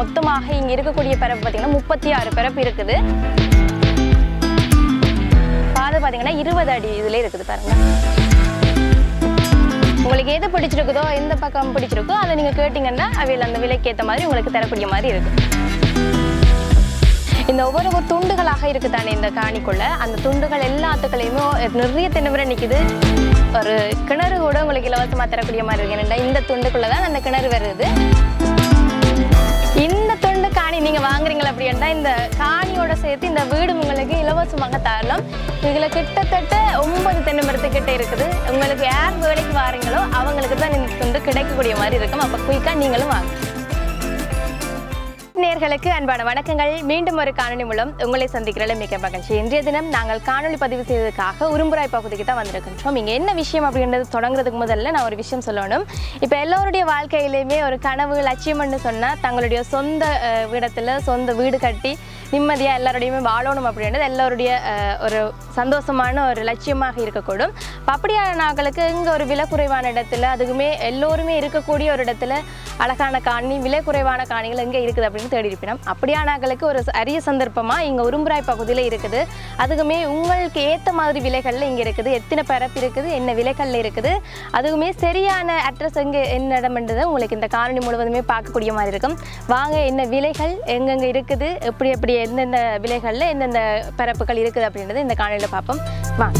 மொத்தமாக இங்கே இருக்கக்கூடிய பிறப்பு பார்த்தீங்கன்னா முப்பத்தி ஆறு பிறப்பு இருக்குது. பாதை பார்த்தீங்கன்னா இருபது அடி இதில் இருக்குது பாருங்க. உங்களுக்கு எது பிடிச்சிருக்குதோ எந்த பக்கம் பிடிச்சிருக்கோ அதை நீங்கள் கேட்டிங்கன்னா அவையில் அந்த விலைக்கு ஏற்ற மாதிரி உங்களுக்கு தரக்கூடிய மாதிரி இருக்கு இந்த ஒவ்வொரு ஒரு துண்டுகளாக இருக்குதானே இந்த காணிக்குள்ள? அந்த துண்டுகள் எல்லாத்துக்களையுமே நிறைய தென்னமரை நிற்கிது ஒரு கிணறு கூட உங்களுக்கு இலவசமாக தரக்கூடிய மாதிரி இருக்கு ஏன்னா இந்த துண்டுக்குள்ளே தான் அந்த கிணறு வருது. நீங்கள் நீங்க வாங்குறீங்களா அப்படின்னா இந்த காணியோட சேர்த்து இந்த வீடு உங்களுக்கு இலவசமாக தரலாம். இதுல கிட்டத்தட்ட ஒன்பது தென்னை மரத்துக்கிட்ட இருக்குது. உங்களுக்கு யார் வேலைக்கு வாரீங்களோ அவங்களுக்கு தான் இந்த துண்டு கிடைக்கக்கூடிய மாதிரி இருக்கும். அப்ப குயிக்கா நீங்களும் வாங்க. நேர்களுக்கு அன்பான வணக்கங்கள். மீண்டும் ஒரு காணொலி மூலம் உங்களை சந்திக்கிறதுல மிக மகிழ்ச்சி. இன்றைய தினம் நாங்கள் காணொளி பதிவு செய்வதற்காக உரும்புராய் பகுதிக்கு தான் வந்திருக்கின்றோம். இங்கே என்ன விஷயம் அப்படின்றது தொடங்குறதுக்கு முதல்ல நான் ஒரு விஷயம் சொல்லணும். இப்போ எல்லோருடைய வாழ்க்கையிலையுமே ஒரு கனவு லட்சியம்னு சொன்னால் தங்களுடைய சொந்த இடத்துல சொந்த வீடு கட்டி நிம்மதியாக எல்லாரோடையுமே வாழணும் அப்படின்றது எல்லோருடைய ஒரு சந்தோஷமான ஒரு லட்சியமாக இருக்கக்கூடும். இப்போ அப்படியான நாட்களுக்கு இங்கே ஒரு விலை குறைவான இடத்துல அதுக்குமே எல்லோருமே இருக்கக்கூடிய ஒரு இடத்துல அழகான காணி விலை குறைவான காணிகள் எங்கே இருக்குது அப்படின்னு தேடி இருப்பினோம். அப்படியானாக்களுக்கு ஒரு அரிய சந்தர்ப்பமாக இங்கே உரும்புராய் பகுதியில் இருக்குது. அதுக்குமே உங்களுக்கு ஏற்ற மாதிரி விலைகளில் இங்கே இருக்குது. எத்தனை பரப்பு இருக்குது என்ன விலைகளில் இருக்குது அதுக்குமே சரியான அட்ரஸ் எங்கே என்ன இடம்ன்றதை உங்களுக்கு இந்த காணொளி முழுவதுமே பார்க்கக்கூடிய மாதிரி இருக்கும். வாங்க என்ன விலைகள் எங்கெங்கே இருக்குது எப்படி எப்படி எந்தெந்த விலைகளில் எந்தெந்த பரப்புகள் இருக்குது அப்படின்றத இந்த காணொலியில் பார்ப்போம். வாங்க.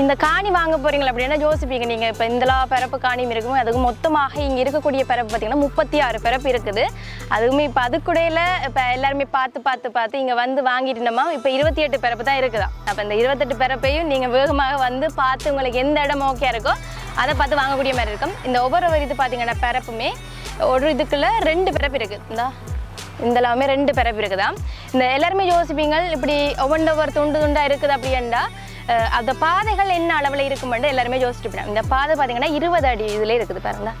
இந்த காணி வாங்க போறீங்களா அப்படின்னா யோசிப்பீங்க? நீங்கள் இப்போ இந்தலா பிறப்பு காணியும் இருக்கும் அதுக்கு மொத்தமாக இங்கே இருக்கக்கூடிய பிறப்பு பார்த்திங்கன்னா முப்பத்தி ஆறு பிறப்பு இருக்குது. அதுவுமே இப்போ அதுக்குடையில் இப்போ எல்லாருமே பார்த்து பார்த்து பார்த்து இங்கே வந்து வாங்கிட்டோமா? இப்போ இருபத்தி எட்டு பிறப்பு தான் இருக்குதா? அப்போ இந்த இருபத்தெட்டு பிறப்பையும் நீங்கள் வேகமாக வந்து பார்த்து உங்களுக்கு எந்த இடம் ஓகே இருக்கோ அதை பார்த்து வாங்கக்கூடிய மாதிரி இருக்கும். இந்த ஒவ்வொரு ஒரு இது பார்த்திங்கன்னா பிறப்புமே ஒரு இதுக்குள்ள ரெண்டு பிறப்பு இருக்குது இந்தா இந்த எல்லாமே ரெண்டு பிறப்பு இருக்குதா? இந்த எல்லாருமே யோசிப்பீங்க இப்படி ஒவ்வொன்று ஒவ்வொரு துண்டு துண்டா இருக்குது அப்படின்னா அந்த பாதைகள் என்ன அளவில் இருக்குமென்று எல்லாருமே யோசிச்சுட்டு இந்த பாதை பார்த்தீங்கன்னா இருபது அடி இதில் இருக்குது பாருங்க.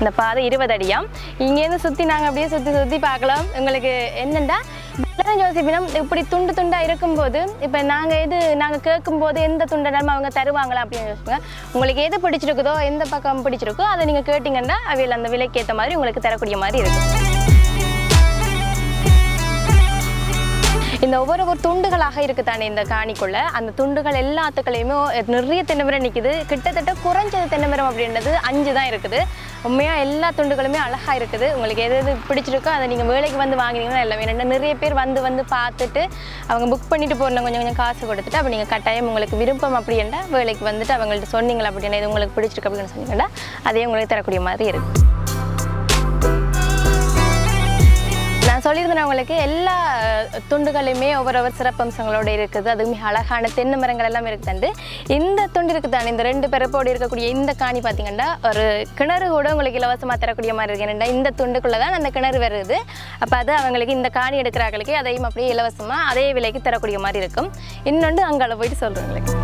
இந்த பாதை இருபது அடியாம் இங்கேருந்து சுற்றி நாங்கள் அப்படியே சுற்றி சுற்றி பார்க்கலாம். உங்களுக்கு என்னென்னா எல்லாரும் யோசிப்பினா இப்படி துண்டு துண்டாக இருக்கும்போது இப்போ நாங்கள் எது நாங்கள் கேட்கும்போது எந்த துண்டனாலும் அவங்க தருவாங்களா அப்படின்னு யோசிப்பாங்க. உங்களுக்கு எது பிடிச்சிருக்குதோ எந்த பக்கம் பிடிச்சிருக்கோ அதை நீங்கள் கேட்டிங்கன்னா அவையில் அந்த விலைக்கு ஏற்ற மாதிரி உங்களுக்கு தரக்கூடிய மாதிரி இருக்கும். இந்த ஒவ்வொரு ஒரு துண்டுகளாக இருக்கு தானே இந்த காணிக்குள்ள? அந்த துண்டுகள் எல்லாத்துக்களையுமே நிறைய தென்னமரம் நிற்கிது கிட்டத்தட்ட குறைஞ்சது தென்னமரம் அப்படின்றது அஞ்சு தான் இருக்குது. உண்மையா எல்லா துண்டுகளுமே அழகா இருக்குது. உங்களுக்கு எது எது பிடிச்சிருக்கோ அதை நீங்க வேலைக்கு வந்து வாங்கினீங்கன்னா எல்லாமே ஏன்னா நிறைய பேர் வந்து வந்து பார்த்துட்டு அவங்க புக் பண்ணிட்டு போன கொஞ்சம் கொஞ்சம் காசு கொடுத்துட்டு அப்போ நீங்க கட்டாயம் உங்களுக்கு விருப்பம் அப்படின்னா வேலைக்கு வந்துட்டு அவங்கள்ட்ட சொன்னீங்களா அப்படின்னா இது உங்களுக்கு பிடிச்சிருக்கு அப்படின்னு சொன்னீங்கன்னா அதே உங்களுக்கு தரக்கூடிய மாதிரி இருக்கு. சொல்லியிருந்தவங்களுக்கு எல்லா துண்டுகளையுமே ஒவ்வொரு ஒவ்வொரு சிறப்பம்சங்களோட இருக்குது. அது மிக அழகான தென்னை மரங்கள் எல்லாம் இருக்குதாண்டு இந்த துண்டு இருக்குதானே இந்த ரெண்டு பிறப்போடு இருக்கக்கூடிய இந்த காணி பார்த்தீங்கன்னா ஒரு கிணறு கூட உங்களுக்கு இலவசமாக தரக்கூடிய மாதிரி இருக்கு. என்னென்னா இந்த துண்டுக்குள்ளே தான் அந்த கிணறு வருது. அப்போ அது அவங்களுக்கு இந்த காணி எடுக்கிறாங்களுக்கு அதையும் அப்படியே இலவசமாக அதே விலைக்கு தரக்கூடிய மாதிரி இருக்கும். இன்னொன்று அங்கே போயிட்டு சொல்கிறவங்களுக்கு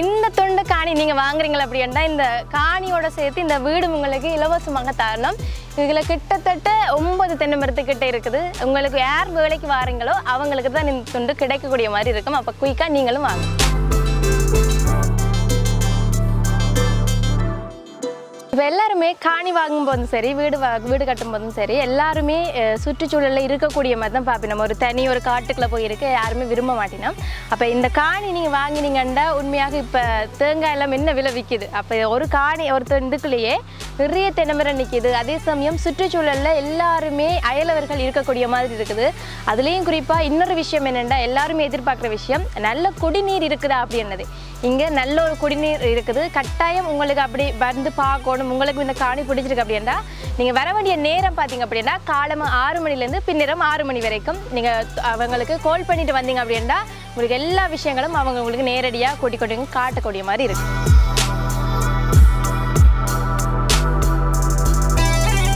இந்த துண்டு காணி நீங்கள் வாங்குறீங்களா அப்படின்னா இந்த காணியோட சேர்த்து இந்த வீடு உங்களுக்கு இலவசமாக தரணும். இதில் கிட்டத்தட்ட ஒன்பது தென்னை மரத்துக்கிட்ட இருக்குது. உங்களுக்கு யார் வேலைக்கு வாரீங்களோ அவங்களுக்கு தான் இந்த துண்டு கிடைக்கக்கூடிய மாதிரி இருக்கும். அப்போ குயிக்காக நீங்களும் வாங்க. இப்போ எல்லாருமே காணி வாங்கும் போதும் சரி வீடு வா வீடு கட்டும் போதும் சரி எல்லாருமே சுற்றுச்சூழலில் இருக்கக்கூடிய மாதிரி தான் பார்ப்போம் நம்ம ஒரு தனி ஒரு காட்டுக்குள்ளே போய் இருக்க யாருமே விரும்ப மாட்டினோம் அப்போ இந்த காணி நீங்கள் வாங்கினீங்கன்னா உண்மையாக இப்போ தேங்காய் எல்லாம் என்ன விலை விற்கிது அப்போ ஒரு காணி ஒரு இதுக்குள்ளேயே நிறைய தினமரை நிற்கிது அதே சமயம் சுற்றுச்சூழலில் எல்லாருமே அயலவர்கள் இருக்கக்கூடிய மாதிரி இருக்குது. அதுலேயும் குறிப்பாக இன்னொரு விஷயம் என்னென்னா எல்லாருமே எதிர்பார்க்குற விஷயம் நல்ல குடிநீர் இருக்குதா அப்படின்னது. இங்கே நல்ல ஒரு குடிநீர் இருக்குது. கட்டாயம் உங்களுக்கு அப்படி வந்து பார்க்கணும். உங்களுக்கு இந்த காணி பிடிச்சிருக்கு அப்படின்னா நீங்கள் வர வேண்டிய நேரம் பார்த்தீங்க அப்படின்னா காலமாக ஆறு மணிலேருந்து பின்னிரம் ஆறு மணி வரைக்கும் நீங்கள் அவங்களுக்கு கால் பண்ணிட்டு வந்தீங்க அப்படின்னா உங்களுக்கு எல்லா விஷயங்களும் அவங்க உங்களுக்கு நேரடியாக கூட்டி கொண்டு காட்டக்கூடிய மாதிரி இருக்குது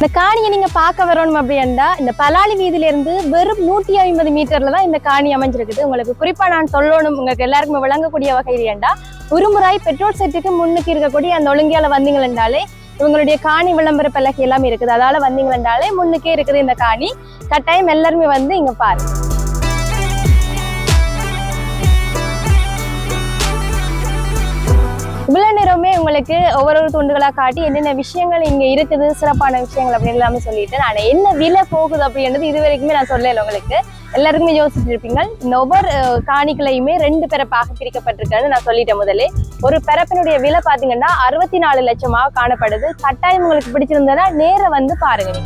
இந்த காணியை நீங்க பார்க்க வரணும் அப்படின்னா இந்த பலாலி வீதியில இருந்து வெறும் நூத்தி ஐம்பது மீட்டர்ல தான் இந்த காணி அமைஞ்சிருக்குது. உங்களுக்கு குறிப்பா நான் சொல்லணும் உங்களுக்கு எல்லாருக்குமே விளங்கக்கூடிய வகையில் ஏண்டா உருமுறை பெட்ரோல் செட்டுக்கு முன்னுக்கு இருக்கக்கூடிய அந்த ஒழுங்கியால வந்தீங்களாலே இவங்களுடைய காணி விளம்பர பலகை எல்லாம் இருக்குது. அதால வந்தீங்கன்னாலே முன்னுக்கே இருக்குது இந்த காணி. கட்டாயம் எல்லாருமே வந்து இங்க பாருங்க. இவ்வளவு நேரமே உங்களுக்கு ஒவ்வொரு ஒரு துண்டுகளா காட்டி என்னென்ன விஷயங்கள் இங்க இருக்குது சிறப்பான விஷயங்கள் அப்படின்னு எல்லாமே சொல்லிட்டு நான் என்ன விலை போகுது அப்படின்றது இது வரைக்குமே நான் சொல்லல உங்களுக்கு. எல்லாருக்குமே யோசிச்சுட்டு இருப்பீங்க. இந்த ஒவ்வொரு காணிகளையுமே ரெண்டு பிறப்பாக பிரிக்கப்பட்டிருக்கேன்னு நான் சொல்லிட்டேன் முதலே ஒரு பிறப்பினுடைய விலை பாத்தீங்கன்னா அறுபத்தி நாலு லட்சமாக காணப்படுது. கட்டாயம் உங்களுக்கு பிடிச்சிருந்ததுன்னா நேர வந்து பாருங்க.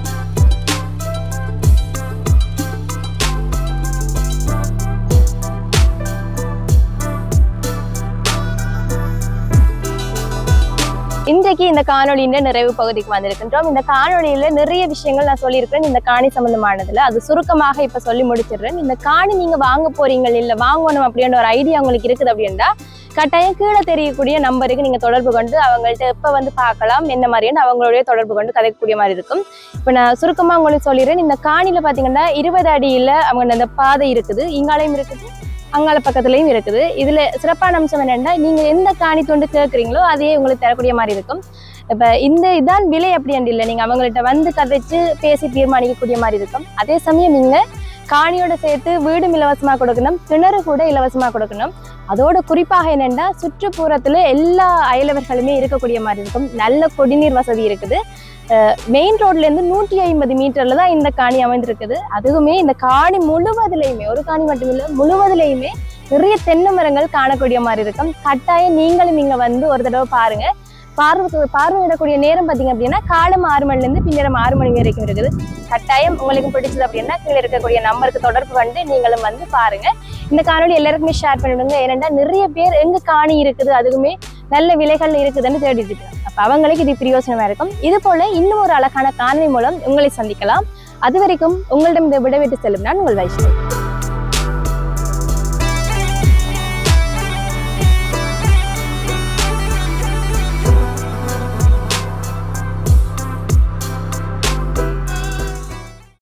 இன்றைக்கு இந்த காணொலியின் நிறைவு பகுதிக்கு வந்திருக்கின்றோம். இந்த காணொலியில நிறைய விஷயங்கள் நான் சொல்லியிருக்கிறேன். இந்த காணி சம்பந்தமானதுல. அது சுருக்கமாக இப்ப சொல்லி முடிச்சிடுறேன். இந்த காணி நீங்க வாங்க போறீங்க இல்ல வாங்கணும் அப்படின்ற ஒரு ஐடியா உங்களுக்கு இருக்குது அப்படின்னா கட்டாயம் கீழே தெரியக்கூடிய நம்பருக்கு நீங்க தொடர்பு கொண்டு அவங்கள்ட்ட எப்ப வந்து பார்க்கலாம் என்ன மாதிரியான அவங்களுடைய தொடர்பு கொண்டு கதைக்கக்கூடிய மாதிரி இருக்கும். இப்ப நான் சுருக்கமா உங்களுக்கு சொல்லிடுறேன். இந்த காணியில பாத்தீங்கன்னா இருபது அடியில அவங்க அந்த பாதை இருக்குது. இங்காலையும் இருக்குது. அங்கால பக்கத்துலயும் இருக்குது. இதுல சிறப்பான அம்சம் என்னன்னா நீங்க எந்த காணி தொண்டு கேட்குறீங்களோ அதையே உங்களுக்கு தரக்கூடிய மாதிரி இருக்கும். இப்ப இந்த இதான் விலை அப்படி இல்லை நீங்க அவங்கள்ட்ட வந்து கதைச்சு பேசி தீர்மானிக்கக்கூடிய மாதிரி இருக்கும். அதே சமயம் நீங்க காணியோட சேர்த்து வீடும் இலவசமாக கொடுக்கணும் கிணறு கூட இலவசமாக கொடுக்கணும். அதோட குறிப்பாக என்னென்னா சுற்றுப்புறத்தில் எல்லா அயலவர்களுமே இருக்கக்கூடிய மாதிரி இருக்கும். நல்ல குடிநீர் வசதி இருக்குது. மெயின் ரோட்லேருந்து நூற்றி ஐம்பது மீட்டரில் தான் இந்த காணி அமைந்திருக்குது. அதுவுமே இந்த காணி முழுவதுலையுமே ஒரு காணி மட்டுமில்லை முழுவதுலையுமே நிறைய தென்னை மரங்கள் காணக்கூடிய மாதிரி இருக்கும். கட்டாயம் நீங்களும் இங்கே வந்து ஒரு தடவை பாருங்கள் பார்வை பார்வையிடக்கூடிய நேரம் பார்த்தீங்க அப்படின்னா காலம் ஆறு மணிலேருந்து பின்னரம் ஆறு மணி வரைக்கும் இருக்குது. கட்டாயம் உங்களுக்கு பிடிச்சது அப்படின்னா கீழே இருக்கக்கூடிய நம்பருக்கு தொடர்பு வந்து நீங்களும் வந்து பாருங்க. இந்த காணொலி எல்லாருக்குமே ஷேர் பண்ணிவிடுங்க ஏனென்றா நிறைய பேர் எங்க காணி இருக்குது அதுக்குமே நல்ல விலைகள் இருக்குதுன்னு தேடிட்டு இருக்காங்க அப்போ அவங்களுக்கு இது பிரயோசனமா இருக்கும். இது போல இன்னும் ஒரு அழகான காணொலி மூலம் உங்களை சந்திக்கலாம். அது வரைக்கும் உங்களிடம் இந்த விடவிட்டு செல்லும் நான் உங்கள் வைஷ்ணவி.